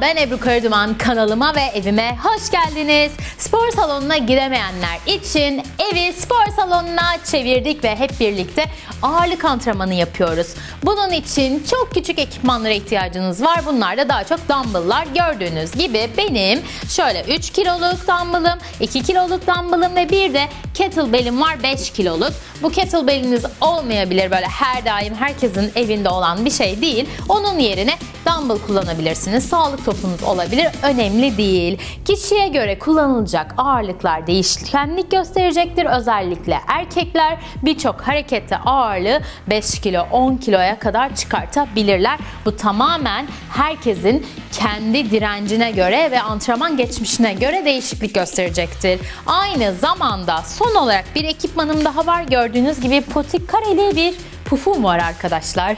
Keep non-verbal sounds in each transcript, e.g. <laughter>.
ben Ebru Karaduman kanalıma ve evime hoş geldiniz. Spor salonuna gidemeyenler için evi spor salonuna çevirdik ve hep birlikte ağırlık antrenmanı yapıyoruz. Bunun için çok küçük ekipmanlara ihtiyacınız var. Bunlar da daha çok dumbbell'lar. Gördüğünüz gibi benim şöyle 3 kiloluk dumbbell'ım, 2 kiloluk dumbbell'ım ve bir de kettlebell'im var 5 kiloluk. Bu kettlebell'iniz olmayabilir böyle her daim herkesin evinde olan bir şey değil. Onun yerine dumbbell kullanabilirsiniz. Sağlık topunuz olabilir. Önemli değil. Kişiye göre kullanılacak ağırlıklar değişkenlik gösterecektir. Özellikle erkekler birçok harekette ağırlığı 5 kilo 10 kiloya kadar çıkartabilirler. Bu tamamen herkesin kendi direncine göre ve antrenman geçmişine göre değişiklik gösterecektir. Aynı zamanda son olarak bir ekipmanım daha var. Gördüğünüz gibi potik kareli bir pufum var arkadaşlar.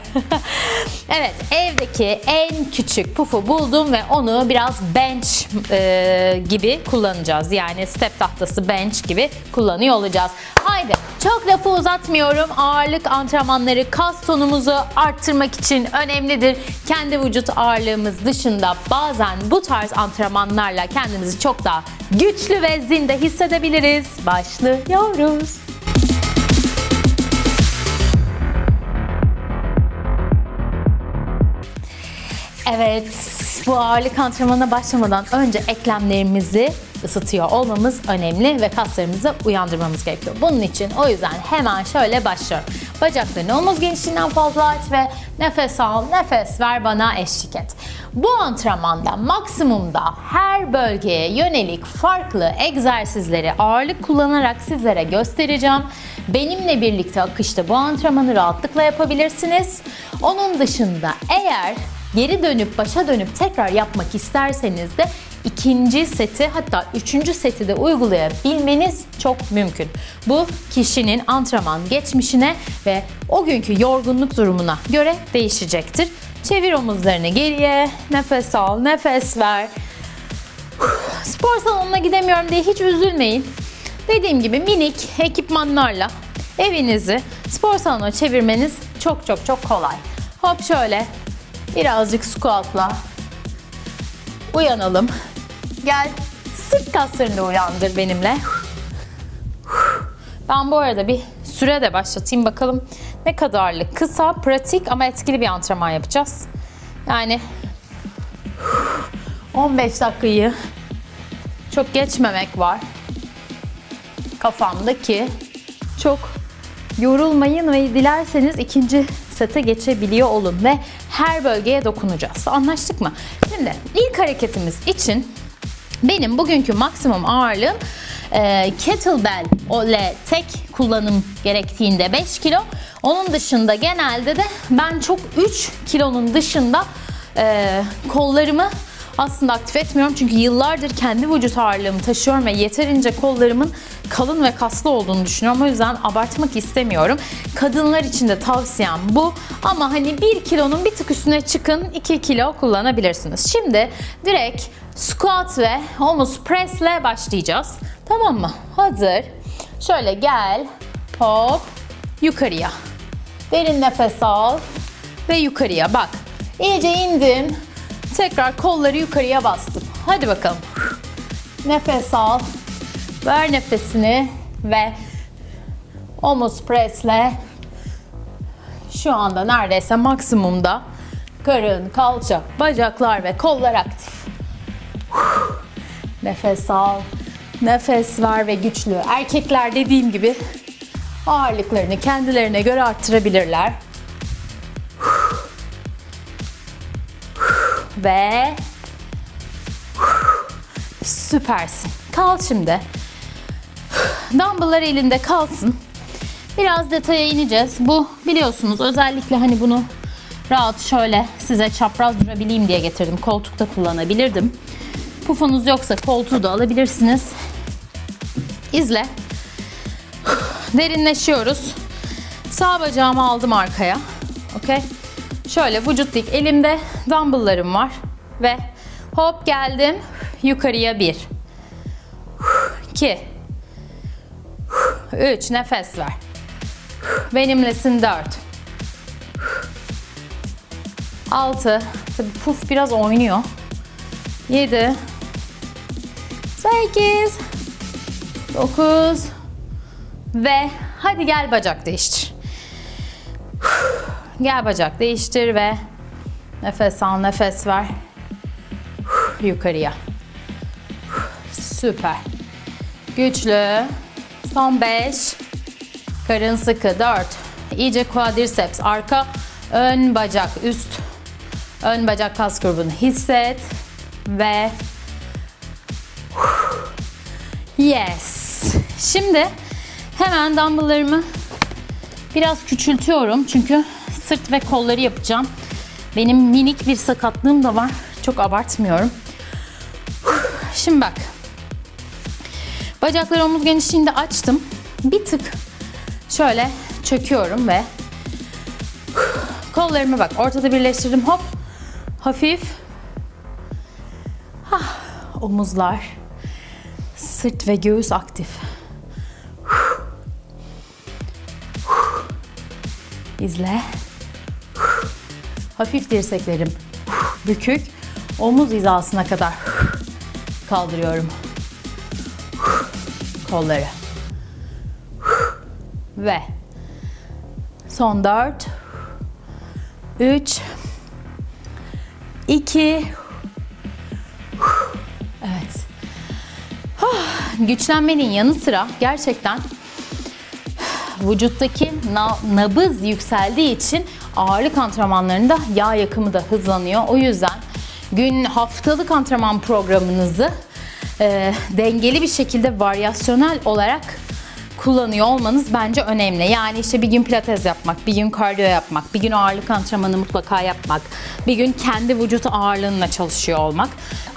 <laughs> evet evdeki en küçük pufu buldum ve onu biraz bench e, gibi kullanacağız. Yani step tahtası bench gibi kullanıyor olacağız. Haydi çok lafı uzatmıyorum. Ağırlık antrenmanları kas tonumuzu arttırmak için önemlidir. Kendi vücut ağırlığımız dışında bazen bu tarz antrenmanlarla kendimizi çok daha güçlü ve zinde hissedebiliriz. Başlıyoruz. Evet, bu ağırlık antrenmanına başlamadan önce eklemlerimizi ısıtıyor olmamız önemli ve kaslarımızı uyandırmamız gerekiyor. Bunun için o yüzden hemen şöyle başlıyorum. Bacaklarını omuz genişliğinden fazla aç ve nefes al, nefes ver bana eşlik et. Bu antrenmanda maksimumda her bölgeye yönelik farklı egzersizleri ağırlık kullanarak sizlere göstereceğim. Benimle birlikte akışta bu antrenmanı rahatlıkla yapabilirsiniz. Onun dışında eğer geri dönüp başa dönüp tekrar yapmak isterseniz de ikinci seti hatta üçüncü seti de uygulayabilmeniz çok mümkün. Bu kişinin antrenman geçmişine ve o günkü yorgunluk durumuna göre değişecektir. Çevir omuzlarını geriye, nefes al, nefes ver. Spor salonuna gidemiyorum diye hiç üzülmeyin. Dediğim gibi minik ekipmanlarla evinizi spor salonuna çevirmeniz çok çok çok kolay. Hop şöyle Birazcık squatla. Uyanalım. Gel sırt kaslarını uyandır benimle. Ben bu arada bir süre de başlatayım bakalım ne kadarlık. Kısa, pratik ama etkili bir antrenman yapacağız. Yani 15 dakikayı çok geçmemek var kafamdaki. Çok yorulmayın ve dilerseniz ikinci sete geçebiliyor olun ve her bölgeye dokunacağız. Anlaştık mı? Şimdi ilk hareketimiz için benim bugünkü maksimum ağırlığım e, kettlebell ile tek kullanım gerektiğinde 5 kilo. Onun dışında genelde de ben çok 3 kilonun dışında e, kollarımı aslında aktif etmiyorum çünkü yıllardır kendi vücut ağırlığımı taşıyorum ve yeterince kollarımın kalın ve kaslı olduğunu düşünüyorum. O yüzden abartmak istemiyorum. Kadınlar için de tavsiyem bu. Ama hani 1 kilonun bir tık üstüne çıkın 2 kilo kullanabilirsiniz. Şimdi direkt squat ve omuz press ile başlayacağız. Tamam mı? Hazır. Şöyle gel. Hop. Yukarıya. Derin nefes al. Ve yukarıya. Bak. İyice indim. Tekrar kolları yukarıya bastım. Hadi bakalım. Nefes al. Ver nefesini ve omuz presle şu anda neredeyse maksimumda karın, kalça, bacaklar ve kollar aktif. Nefes al. Nefes ver ve güçlü. Erkekler dediğim gibi ağırlıklarını kendilerine göre arttırabilirler. Ve süpersin. Kal şimdi. Dumbbell'lar elinde kalsın. Biraz detaya ineceğiz. Bu biliyorsunuz özellikle hani bunu rahat şöyle size çapraz durabileyim diye getirdim. Koltukta kullanabilirdim. Pufunuz yoksa koltuğu da alabilirsiniz. İzle. Derinleşiyoruz. Sağ bacağımı aldım arkaya. Okey. Şöyle vücut dik. Elimde dumbbelllarım var. Ve hop geldim. Yukarıya bir. 2 3 nefes ver. Benimlesin 4 6 Tabii puf biraz oynuyor. 7 8 9 ve hadi gel bacak değiştir. Gel bacak değiştir ve nefes al, nefes ver. Yukarıya. Süper. Güçlü. Son 5. Karın sıkı. 4. İyice quadriceps. Arka, ön bacak, üst. Ön bacak kas grubunu hisset. Ve Yes. Şimdi hemen dumbbelllarımı biraz küçültüyorum çünkü sırt ve kolları yapacağım. Benim minik bir sakatlığım da var. Çok abartmıyorum. <sighs> Şimdi bak. Bacakları omuz genişliğinde açtım. Bir tık şöyle çöküyorum ve <sighs> kollarımı bak ortada birleştirdim. Hop. Hafif. Ah, omuzlar. Sırt ve göğüs aktif. <sighs> İzle. Hafif dirseklerim bükük. Omuz hizasına kadar kaldırıyorum. Kolları. Ve son 4 3 2 Evet. Güçlenmenin yanı sıra gerçekten vücuttaki na- nabız yükseldiği için ağırlık antrenmanlarında yağ yakımı da hızlanıyor. O yüzden gün haftalık antrenman programınızı e, dengeli bir şekilde varyasyonel olarak kullanıyor olmanız bence önemli. Yani işte bir gün pilates yapmak, bir gün kardiyo yapmak, bir gün ağırlık antrenmanı mutlaka yapmak, bir gün kendi vücut ağırlığınla çalışıyor olmak.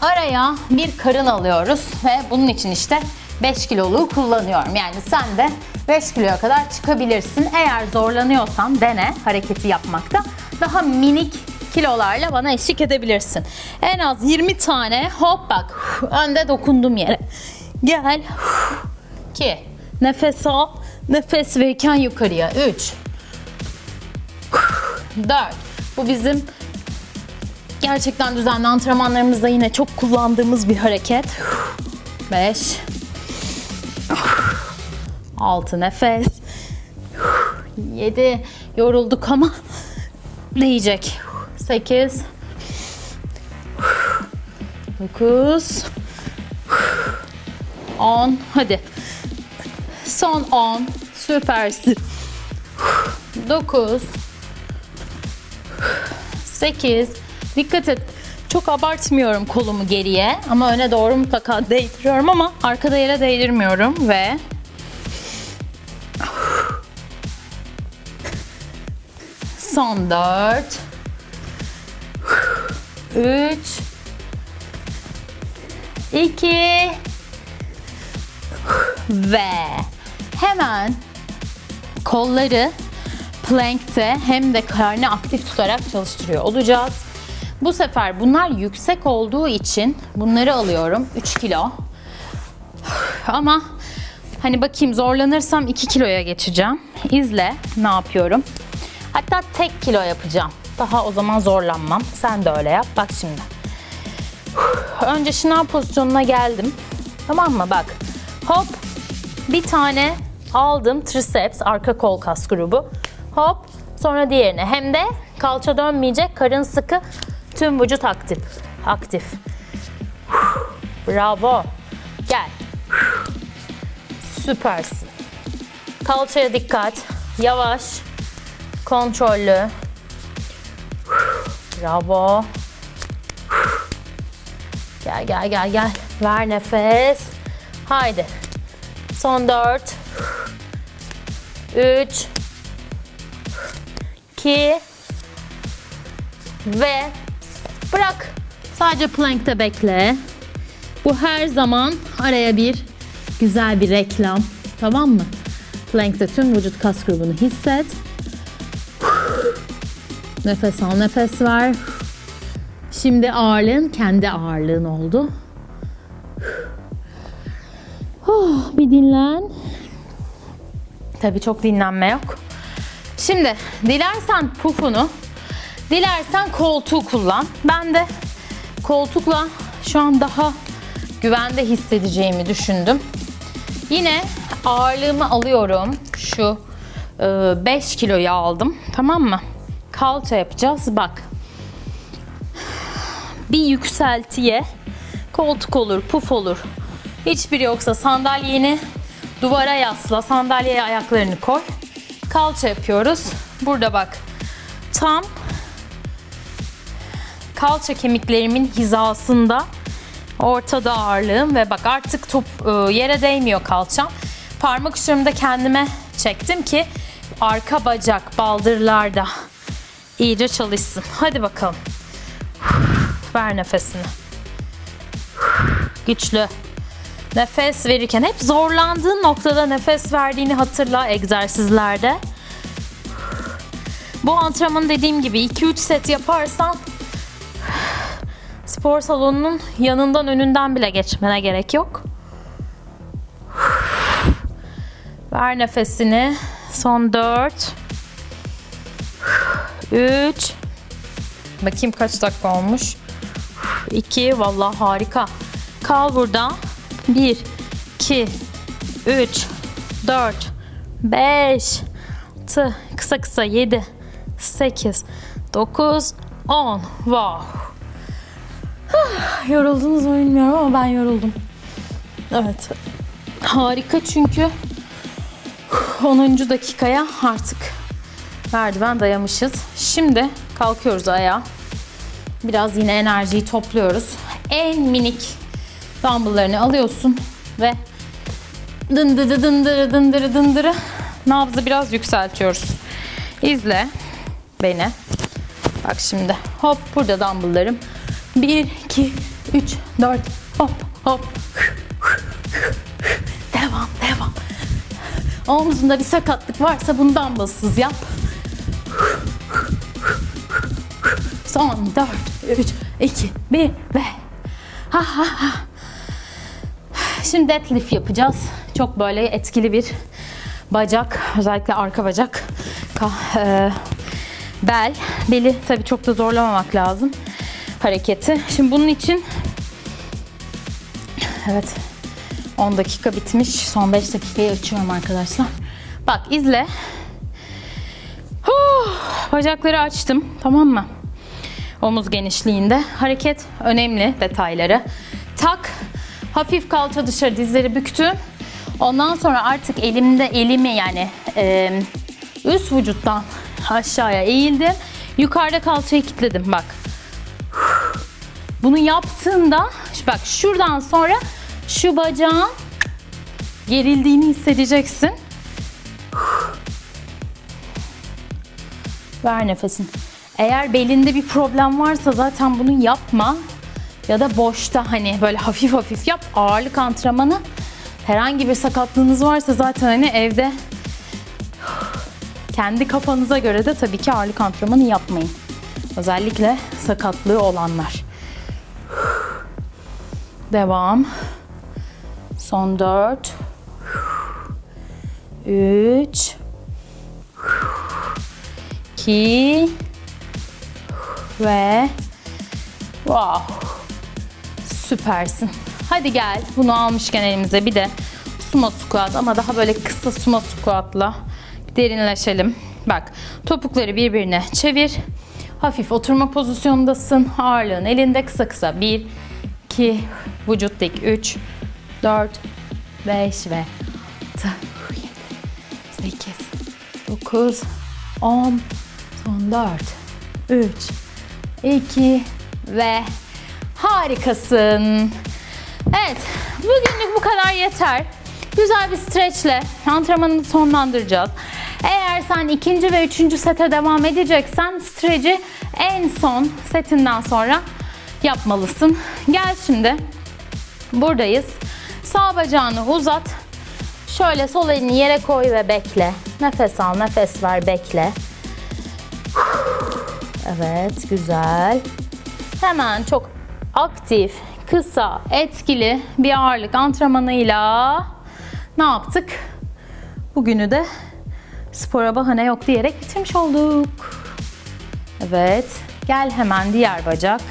Araya bir karın alıyoruz ve bunun için işte 5 kiloluğu kullanıyorum. Yani sen de 5 kiloya kadar çıkabilirsin. Eğer zorlanıyorsan dene hareketi yapmakta. Daha minik kilolarla bana eşlik edebilirsin. En az 20 tane hop bak önde dokundum yere. Gel. 2 Nefes al. Nefes verirken yukarıya. 3 4 Bu bizim gerçekten düzenli antrenmanlarımızda yine çok kullandığımız bir hareket. 5 6 nefes. 7 yorulduk ama değecek. 8 9 10 hadi. Son 10 süpersin. 9 8 dikkat et. Çok abartmıyorum kolumu geriye ama öne doğru mutlaka değdiriyorum ama arkada yere değdirmiyorum ve son 4 3 2 ve hemen kolları plankte hem de karnı aktif tutarak çalıştırıyor olacağız. Bu sefer bunlar yüksek olduğu için bunları alıyorum 3 kilo. Ama hani bakayım zorlanırsam 2 kiloya geçeceğim. İzle ne yapıyorum. Hatta tek kilo yapacağım. Daha o zaman zorlanmam. Sen de öyle yap. Bak şimdi. Önce şınav pozisyonuna geldim. Tamam mı? Bak. Hop. Bir tane aldım triceps arka kol kas grubu. Hop. Sonra diğerine. Hem de kalça dönmeyecek. Karın sıkı. Tüm vücut aktif. Aktif. Bravo. Gel. Süpersin. Kalçaya dikkat. Yavaş. Kontrollü. Bravo. Gel gel gel gel. Ver nefes. Haydi. Son 4 3 2 ve bırak. Sadece plankte bekle. Bu her zaman araya bir güzel bir reklam. Tamam mı? Plankte tüm vücut kas grubunu hisset. Nefes al, nefes ver. Şimdi ağırlığın kendi ağırlığın oldu. Oh, bir dinlen. Tabii çok dinlenme yok. Şimdi dilersen pufunu, dilersen koltuğu kullan. Ben de koltukla şu an daha güvende hissedeceğimi düşündüm. Yine ağırlığımı alıyorum. Şu 5 kiloyu aldım. Tamam mı? Kalça yapacağız. Bak. Bir yükseltiye koltuk olur, puf olur. Hiçbiri yoksa sandalyeni duvara yasla. Sandalyeye ayaklarını koy. Kalça yapıyoruz. Burada bak. Tam kalça kemiklerimin hizasında ortada ağırlığım ve bak artık top e, yere değmiyor kalçam. Parmak uçlarımı da kendime çektim ki arka bacak baldırlarda iyice çalışsın. Hadi bakalım. Ver nefesini. Güçlü. Nefes verirken hep zorlandığın noktada nefes verdiğini hatırla egzersizlerde. Bu antrenmanı dediğim gibi 2-3 set yaparsan spor salonunun yanından önünden bile geçmene gerek yok. Ver nefesini. Son 4 3 Bakayım kaç dakika olmuş. 2 vallahi harika. Kal burada. 1 2 3 4 5 6 kısa kısa 7 8 9 10 Wow. Yoruldunuz mu bilmiyorum ama ben yoruldum. Evet. Harika çünkü <sighs> 10. dakikaya artık merdiven dayamışız. Şimdi kalkıyoruz ayağa. Biraz yine enerjiyi topluyoruz. En minik dumbbelllarını alıyorsun ve dındırı dındırı dındırı dındırı nabzı biraz yükseltiyoruz. İzle beni. Bak şimdi hop burada dumbbelllarım. 1, 2, 3, 4 hop hop. Devam devam. Omzunda bir sakatlık varsa bunu dumbbellsız yap. Son 4, 3, 2, 1 ve ha ha ha. Şimdi deadlift yapacağız. Çok böyle etkili bir bacak, özellikle arka bacak, e, bel. Beli tabii çok da zorlamamak lazım hareketi. Şimdi bunun için evet 10 dakika bitmiş. Son 5 dakikayı açıyorum arkadaşlar. Bak izle. Huh, bacakları açtım. Tamam mı? Omuz genişliğinde. Hareket önemli detayları. Tak. Hafif kalça dışarı dizleri büktüm. Ondan sonra artık elimde elimi yani e, üst vücuttan aşağıya eğildim. Yukarıda kalçayı kilitledim bak. Bunu yaptığında bak şuradan sonra şu bacağın gerildiğini hissedeceksin. Ver nefesini. Eğer belinde bir problem varsa zaten bunu yapma. Ya da boşta hani böyle hafif hafif yap. Ağırlık antrenmanı. Herhangi bir sakatlığınız varsa zaten hani evde kendi kafanıza göre de tabii ki ağırlık antrenmanı yapmayın. Özellikle sakatlığı olanlar. Devam. Son 4 3 2 ve wow süpersin. Hadi gel bunu almışken elimize bir de sumo squat ama daha böyle kısa sumo squatla derinleşelim. Bak topukları birbirine çevir. Hafif oturma pozisyondasın. Ağırlığın elinde kısa kısa. 1, 2, vücut dik. 3, 4, 5 ve 6, 7, 8, 9, 10, son 4, 3, 2 ve harikasın. Evet, bugünlük bu kadar yeter. Güzel bir streçle antrenmanını sonlandıracağız. Eğer sen ikinci ve üçüncü sete devam edeceksen streci en son setinden sonra yapmalısın. Gel şimdi buradayız. Sağ bacağını uzat. Şöyle sol elini yere koy ve bekle. Nefes al, nefes ver, bekle. Evet, güzel. Hemen çok aktif, kısa, etkili bir ağırlık antrenmanıyla ne yaptık? Bugünü de spora bahane yok diyerek bitirmiş olduk. Evet. Gel hemen diğer bacak.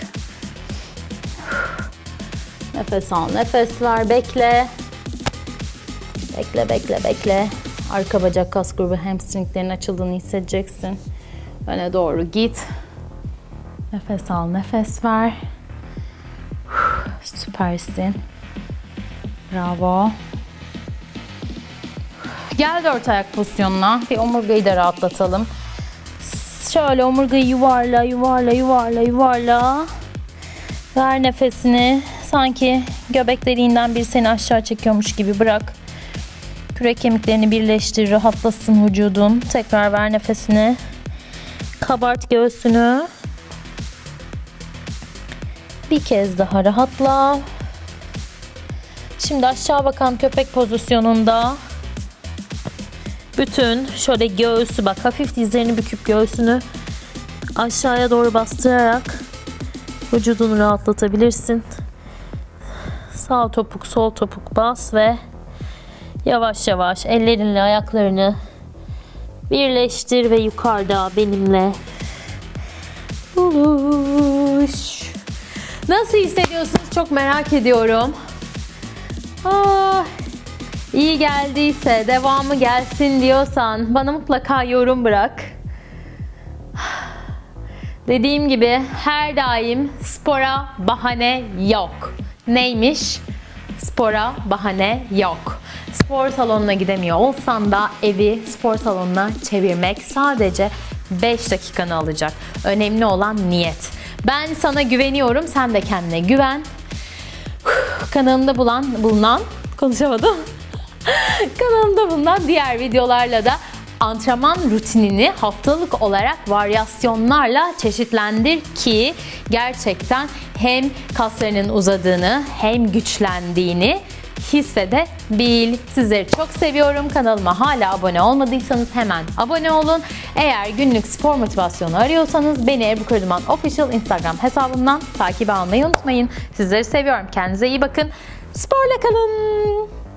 Nefes al, nefes ver, bekle. Bekle, bekle, bekle. Arka bacak kas grubu hamstringlerin açıldığını hissedeceksin. Öne doğru git. Nefes al, nefes ver. Süpersin. Bravo. Gel dört ayak pozisyonuna. Bir omurgayı da rahatlatalım. Şöyle omurgayı yuvarla, yuvarla, yuvarla, yuvarla. Ver nefesini. Sanki göbek deliğinden bir seni aşağı çekiyormuş gibi bırak. Kürek kemiklerini birleştir, rahatlasın vücudun. Tekrar ver nefesini. Kabart göğsünü. Bir kez daha rahatla. Şimdi aşağı bakan köpek pozisyonunda bütün şöyle göğsü bak hafif dizlerini büküp göğsünü aşağıya doğru bastırarak vücudunu rahatlatabilirsin. Sağ topuk sol topuk bas ve yavaş yavaş ellerinle ayaklarını birleştir ve yukarıda benimle buluş. Nasıl hissediyorsunuz çok merak ediyorum. Ah, iyi geldiyse, devamı gelsin diyorsan bana mutlaka yorum bırak. Dediğim gibi her daim spora bahane yok. Neymiş? Spora bahane yok. Spor salonuna gidemiyor olsan da evi spor salonuna çevirmek sadece 5 dakikanı alacak. Önemli olan niyet. Ben sana güveniyorum, sen de kendine güven. <sighs> Kanalımda bulan, bulunan, konuşamadım. <laughs> Kanalımda bulunan diğer videolarla da antrenman rutinini haftalık olarak varyasyonlarla çeşitlendir ki gerçekten hem kaslarının uzadığını hem güçlendiğini hissedebil. Sizleri çok seviyorum. Kanalıma hala abone olmadıysanız hemen abone olun. Eğer günlük spor motivasyonu arıyorsanız beni Ebru Kırdıman Official Instagram hesabımdan takip almayı unutmayın. Sizleri seviyorum. Kendinize iyi bakın. Sporla kalın.